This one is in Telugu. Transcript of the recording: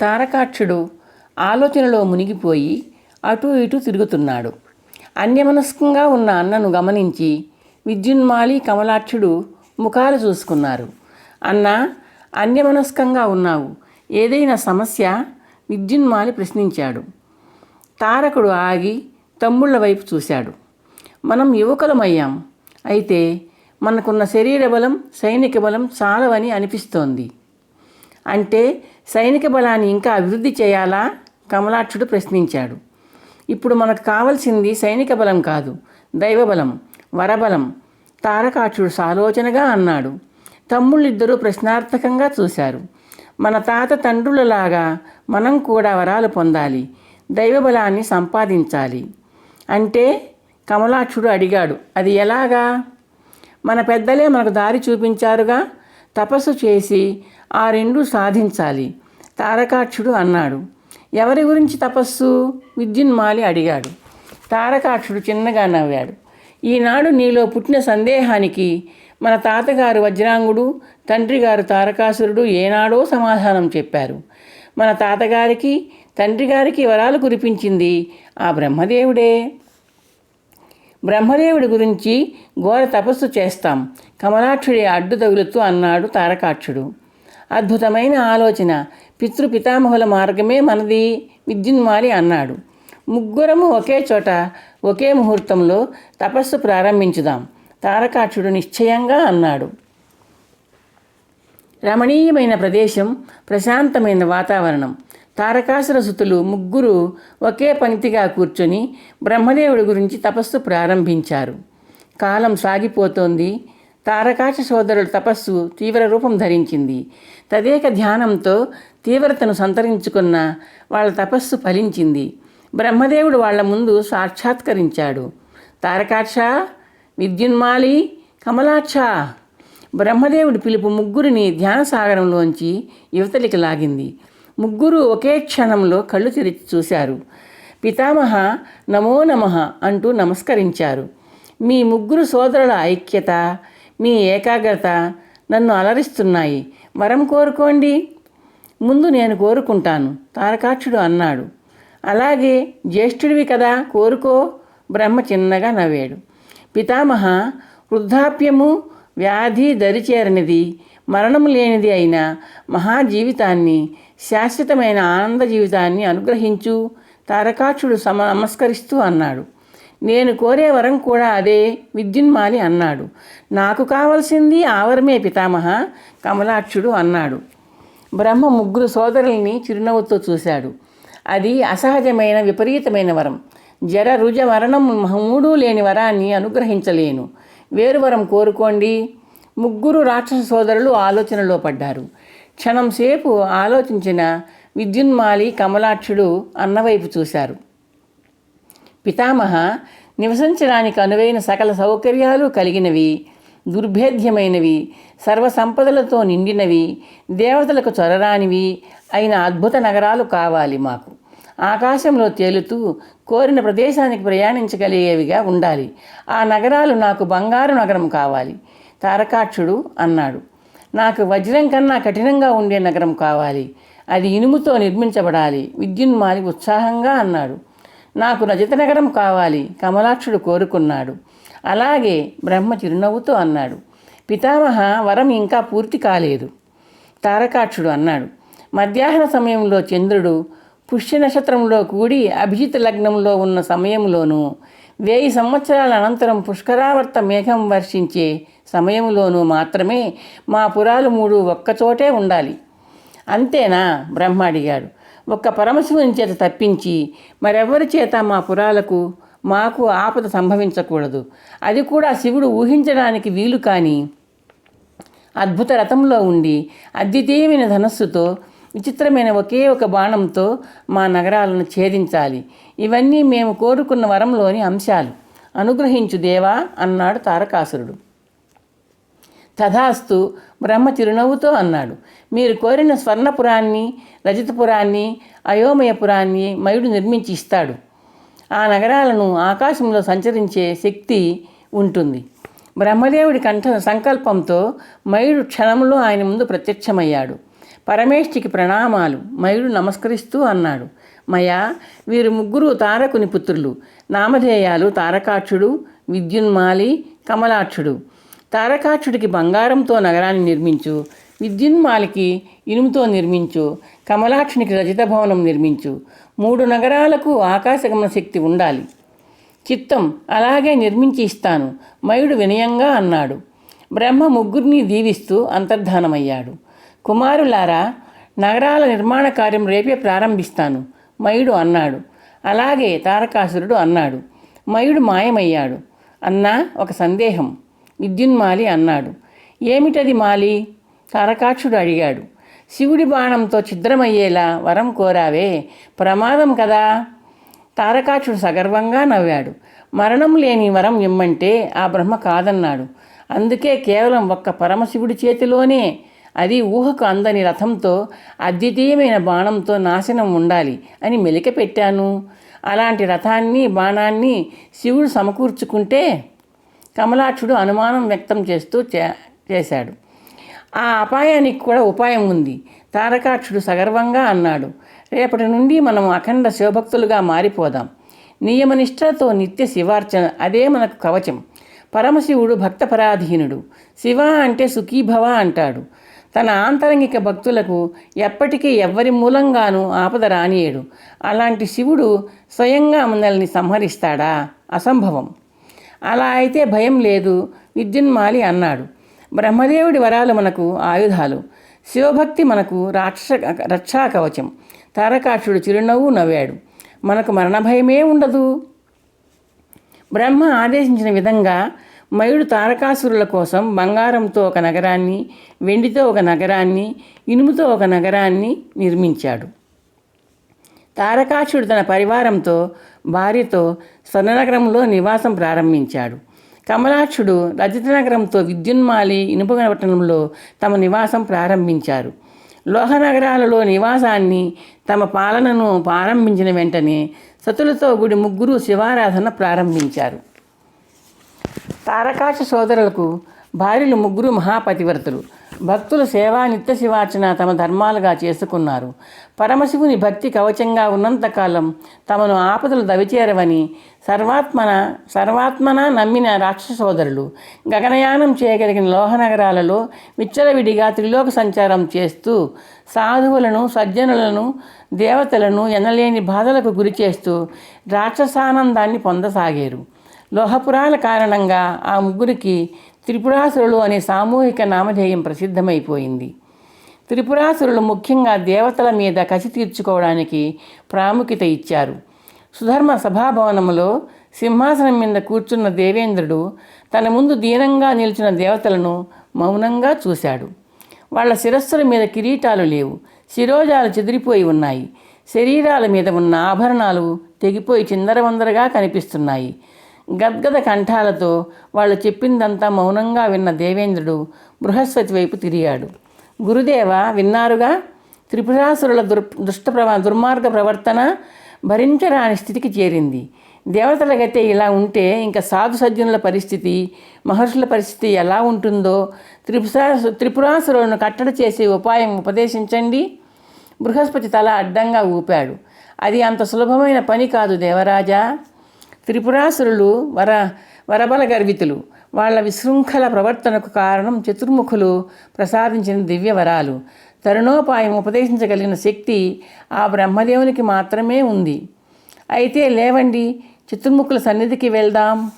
తారకాక్షుడు ఆలోచనలో మునిగిపోయి అటూ ఇటూ తిరుగుతున్నాడు. అన్యమనస్కంగా ఉన్న అన్నను గమనించి విద్యున్మాలి కమలాక్షుడు ముఖాలు చూసుకున్నారు. అన్న అన్యమనస్కంగా ఉన్నావు. ఏదైనా సమస్య? విద్యున్మాలి ప్రశ్నించాడు. తారకుడు ఆగి తమ్ముళ్ళ వైపు చూశాడు. మనం యువకులమయ్యాం. అయితే మనకున్న శరీర బలం సైనిక బలం చాలవని అనిపిస్తోంది. అంటే సైనిక బలాన్ని ఇంకా అభివృద్ధి చేయాలా? కమలాక్షుడు ప్రశ్నించాడు. ఇప్పుడు మనకు కావలసింది సైనిక బలం కాదు దైవబలం వరబలం. తారకాక్షుడు సాలోచనగా అన్నాడు. తమ్ముళ్ళిద్దరూ ప్రశ్నార్థకంగా చూశారు. మన తాత తండ్రులలాగా మనం కూడా వరాలు పొందాలి దైవబలాన్ని సంపాదించాలి. అంటే కమలాక్షుడు అడిగాడు అది ఎలాగా? మన పెద్దలే మనకు దారి చూపించారుగా? తపస్సు చేసి ఆ రెండు సాధించాలి. తారకాక్షుడు అన్నాడు. ఎవరి గురించి తపస్సు? విద్యున్మాలి అడిగాడు. తారకాక్షుడు చిన్నగా నవ్వాడు. ఈనాడు నీలో పుట్టిన సందేహానికి మన తాతగారు వజ్రాంగుడు తండ్రి గారు తారకాసురుడు ఏనాడో సమాధానం చెప్పారు. మన తాతగారికి తండ్రి గారికి వరాలు కురిపించింది ఆ బ్రహ్మదేవుడే. బ్రహ్మదేవుడి గురించి ఘోర తపస్సు చేస్తాం. కమలాక్షుడి అడ్డు తగులుతూ అన్నాడు తారకాక్షుడు. అద్భుతమైన ఆలోచన. పితృపితామహుల మార్గమే మనది విద్యున్మాలి అన్నాడు. ముగ్గురము ఒకే చోట ఒకే ముహూర్తంలో తపస్సు ప్రారంభించుదాం. తారకాక్షుడు నిశ్చయంగా అన్నాడు. రమణీయమైన ప్రదేశం ప్రశాంతమైన వాతావరణం. తారకాసుర సుతులు ముగ్గురు ఒకే పంక్తిగా కూర్చొని బ్రహ్మదేవుడి గురించి తపస్సు ప్రారంభించారు. కాలం సాగిపోతోంది. తారకాశ సోదరుల తపస్సు తీవ్ర రూపం ధరించింది. తదేక ధ్యానంతో తీవ్రతను సంతరించుకున్న వాళ్ళ తపస్సు ఫలించింది. బ్రహ్మదేవుడు వాళ్ళ ముందు సాక్షాత్కరించాడు. తారకాక్ష విద్యున్మాలి కమలాక్ష. బ్రహ్మదేవుడి పిలుపు ముగ్గురిని ధ్యాన సాగరంలోంచి యువతలికి లాగింది. ముగ్గురు ఒకే క్షణంలో కళ్ళు తెరిచి చూశారు. పితామహ నమో నమః అంటూ నమస్కరించారు. మీ ముగ్గురు సోదరుల ఐక్యత మీ ఏకాగ్రత నన్ను అలరిస్తున్నాయి. వరం కోరుకోండి. ముందు నేను కోరుకుంటాను తారకాక్షుడు అన్నాడు. అలాగే జ్యేష్ఠుడివి కదా కోరుకో. బ్రహ్మ చిన్నగా నవ్వాడు. పితామహ వృద్ధాప్యము వ్యాధి దరిచేరనిది మరణము లేనిది అయిన మహాజీవితాన్ని శాశ్వతమైన ఆనంద జీవితాన్ని అనుగ్రహించు. తారకాక్షుడు సమ నమస్కరిస్తూ అన్నాడు. నేను కోరే వరం కూడా అదే విద్యున్మాలి అన్నాడు. నాకు కావలసింది ఆవరమే పితామహ కమలాక్షుడు అన్నాడు. బ్రహ్మ ముగ్గురు సోదరుల్ని చిరునవ్వుతో చూశాడు. అది అసహజమైన విపరీతమైన వరం. జర రుజ మరణం మూడూ లేని వరాన్ని అనుగ్రహించలేను. వేరు వరం కోరుకోండి. ముగ్గురు రాక్షస సోదరులు ఆలోచనలో పడ్డారు. క్షణం సేపు ఆలోచించిన విద్యున్మాలి కమలాక్షుడు అన్నవైపు చూశారు. పితామహ నివసించడానికి అనువైన సకల సౌకర్యాలు కలిగినవి దుర్భేద్యమైనవి సర్వసంపదలతో నిండినవి దేవతలకు చొరరానివి అయిన అద్భుత నగరాలు కావాలి మాకు. ఆకాశంలో తేలుతూ కోరిన ప్రదేశానికి ప్రయాణించగలిగేవిగా ఉండాలి. ఆ నగరాలు నాకు బంగారు నగరం కావాలి తారకాక్షుడు అన్నాడు. నాకు వజ్రం కన్నా కఠినంగా ఉండే నగరం కావాలి. అది ఇనుముతో నిర్మించబడాలి. విద్యున్మాలి ఉత్సాహంగా అన్నాడు. నాకు రజత నగరం కావాలి కమలాక్షుడు కోరుకున్నాడు. అలాగే బ్రహ్మ చిరునవ్వుతో అన్నాడు. పితామహ వరం ఇంకా పూర్తి కాలేదు. తారకాక్షుడు అన్నాడు. మధ్యాహ్న సమయంలో చంద్రుడు పుష్య నక్షత్రంలో కూడి అభిజిత్ లగ్నంలో ఉన్న సమయంలోనూ వేయి సంవత్సరాల అనంతరం పుష్కరావర్త మేఘం వర్షించే సమయంలోనూ మాత్రమే మా పురాలు మూడు ఒక్కచోటే ఉండాలి. అంతేనా? బ్రహ్మ అడిగాడు. ఒక్క పరమశివుని చేత తప్పించి మరెవరి చేత మా పురాలకు మాకు ఆపద సంభవించకూడదు. అది కూడా శివుడు ఊహించడానికి వీలు కాని అద్భుత రథంలో ఉండి అద్వితీయమైన ధనస్సుతో విచిత్రమైన ఒకే ఒక బాణంతో మా నగరాలను ఛేదించాలి. ఇవన్నీ మేము కోరుకున్న వరంలోని అంశాలు. అనుగ్రహించు దేవా అన్నాడు తారకాసురుడు. తథాస్తు బ్రహ్మ చిరునవ్వుతో అన్నాడు. మీరు కోరిన స్వర్ణపురాన్ని రజతపురాన్ని అయోమయపురాన్ని మయుడు నిర్మించి ఇస్తాడు. ఆ నగరాలను ఆకాశంలో సంచరించే శక్తి ఉంటుంది. బ్రహ్మదేవుడి కంఠ సంకల్పంతో మయుడు క్షణంలో ఆయన ముందు ప్రత్యక్షమయ్యాడు. పరమేష్ఠికి ప్రణామాలు. మయుడు నమస్కరిస్తూ అన్నాడు. మయా వీరు ముగ్గురు తారకుని పుత్రులు. నామధేయాలు తారకాక్షుడు విద్యున్మాలి కమలాక్షుడు. తారకాక్షుడికి బంగారంతో నగరాన్ని నిర్మించు విద్యున్మాలికి ఇనుముతో నిర్మించు కమలాక్షునికి రజిత భవనం నిర్మించు. మూడు నగరాలకు ఆకాశగమన శక్తి ఉండాలి. చిత్తం అలాగే నిర్మించి ఇస్తాను మయుడు వినయంగా అన్నాడు. బ్రహ్మ ముగ్గురిని దీవిస్తూ అంతర్ధానమయ్యాడు. కుమారులారా నగరాల నిర్మాణ కార్యం రేపే ప్రారంభిస్తాను మయుడు అన్నాడు. అలాగే తారకాసురుడు అన్నాడు. మయుడు మాయమయ్యాడు. అన్నా ఒక సందేహం. విద్యున్మాలి అన్నాడు. ఏమిటది మాలి? తారకాక్షుడు అడిగాడు. శివుడి బాణంతో ఛిద్రమయ్యేలా వరం కోరావే. ప్రమాదం కదా? తారకాక్షుడు సగర్వంగా నవ్వాడు. మరణం లేని వరం ఇమ్మంటే ఆ బ్రహ్మ కాదన్నాడు. అందుకే కేవలం ఒక్క పరమశివుడి చేతిలోనే అది ఊహకు అందని రథంతో అద్వితీయమైన బాణంతో నాశనం ఉండాలి అని మెలిక పెట్టాను. అలాంటి రథాన్ని బాణాన్ని శివుడు సమకూర్చుకుంటే కమలాక్షుడు అనుమానం వ్యక్తం చేస్తూ చే చేశాడు. ఆ అపాయానికి కూడా ఉపాయం ఉంది. తారకాక్షుడు సగర్వంగా అన్నాడు. రేపటి నుండి మనం అఖండ శివభక్తులుగా మారిపోదాం. నియమనిష్టతో నిత్య శివార్చన అదే మనకు కవచం. పరమశివుడు భక్తపరాధీనుడు. శివ అంటే సుఖీభవ అంటాడు. తన ఆంతరంగిక భక్తులకు ఎప్పటికీ ఎవ్వరి మూలంగానూ ఆపద రానియడు అలాంటి శివుడు స్వయంగా మనల్ని సంహరిస్తాడా? అసంభవం. అలా అయితే భయం లేదు నిర్జన్మాలి అన్నాడు. బ్రహ్మదేవుడి వరాలు మనకు ఆయుధాలు. శివభక్తి మనకు రాక్ష రక్షా కవచం తారకాక్షుడు చిరునవ్వు నవ్వాడు. మనకు మరణభయమే ఉండదు. బ్రహ్మ ఆదేశించిన విధంగా మయుడు తారకాసురుల కోసం బంగారంతో ఒక నగరాన్ని వెండితో ఒక నగరాన్ని ఇనుముతో ఒక నగరాన్ని నిర్మించాడు. తారకాసుడు తన పరివారంతో భార్యతో స్వర్ణనగరంలో నివాసం ప్రారంభించాడు. కమలాక్షుడు రజతనగరంతో విద్యున్మాలి ఇనుపపట్టణంలో తమ నివాసం ప్రారంభించారు. లోహనగరాలలో నివాసాన్ని తమ పాలనను ప్రారంభించిన వెంటనే సతులతో గుడి ముగ్గురు శివారాధన ప్రారంభించారు. తారకాశ సోదరులకు భార్యలు ముగ్గురు మహాపతివ్రతలు. భక్తుల సేవా నిత్య శివార్చన తమ ధర్మాలుగా చేసుకున్నారు. పరమశివుని భక్తి కవచంగా ఉన్నంతకాలం తమను ఆపదలు దవిచేరవని సర్వాత్మన సర్వాత్మన నమ్మిన రాక్షస సోదరులు గగనయానం చేయగలిగిన లోహనగరాలలో విచ్చలవిడిగా త్రిలోక సంచారం చేస్తూ సాధువులను సజ్జనులను దేవతలను ఎనలేని బాధలకు గురి చేస్తూ రాక్షసానందాన్ని పొందసాగారు. లోహపురాల కారణంగా ఆ ముగ్గురికి త్రిపురాసురులు అనే సామూహిక నామధేయం ప్రసిద్ధమైపోయింది. త్రిపురాసురులు ముఖ్యంగా దేవతల మీద కసి తీర్చుకోవడానికి ప్రాముఖ్యత ఇచ్చారు. సుధర్మ సభాభవనములో సింహాసనం మీద కూర్చున్న దేవేంద్రుడు తన ముందు దీనంగా నిలిచిన దేవతలను మౌనంగా చూశాడు. వాళ్ళ శిరస్సుల మీద కిరీటాలు లేవు. శిరోజాలు చెదిరిపోయి ఉన్నాయి. శరీరాల మీద ఉన్న ఆభరణాలు తెగిపోయి చిందరవందరగా కనిపిస్తున్నాయి. గద్గద కంఠాలతో వాళ్ళు చెప్పిందంతా మౌనంగా విన్న దేవేంద్రుడు బృహస్పతి వైపు తిరిగాడు. గురుదేవ విన్నారుగా? త్రిపురాసురుల దుర్ దుష్ట ప్రవా దుర్మార్గ ప్రవర్తన భరించరాని స్థితికి చేరింది. దేవతల గతే ఇలా ఉంటే ఇంకా సాధు సజ్జనుల పరిస్థితి మహర్షుల పరిస్థితి ఎలా ఉంటుందో త్రిపురా త్రిపురాసురులను కట్టడి చేసే ఉపాయం ఉపదేశించండి. బృహస్పతి తల అడ్డంగా ఊపాడు. అది అంత సులభమైన పని కాదు దేవరాజా. త్రిపురాసురులు వర వరబల గర్వితులు. వాళ్ళ విశృంఖల ప్రవర్తనకు కారణం చతుర్ముఖులు ప్రసాదించిన దివ్య వరాలు. తరుణోపాయం ఉపదేశించగలిగిన శక్తి ఆ బ్రహ్మదేవునికి మాత్రమే ఉంది. అయితే లేవండి చతుర్ముఖుల సన్నిధికి వెళ్దాం.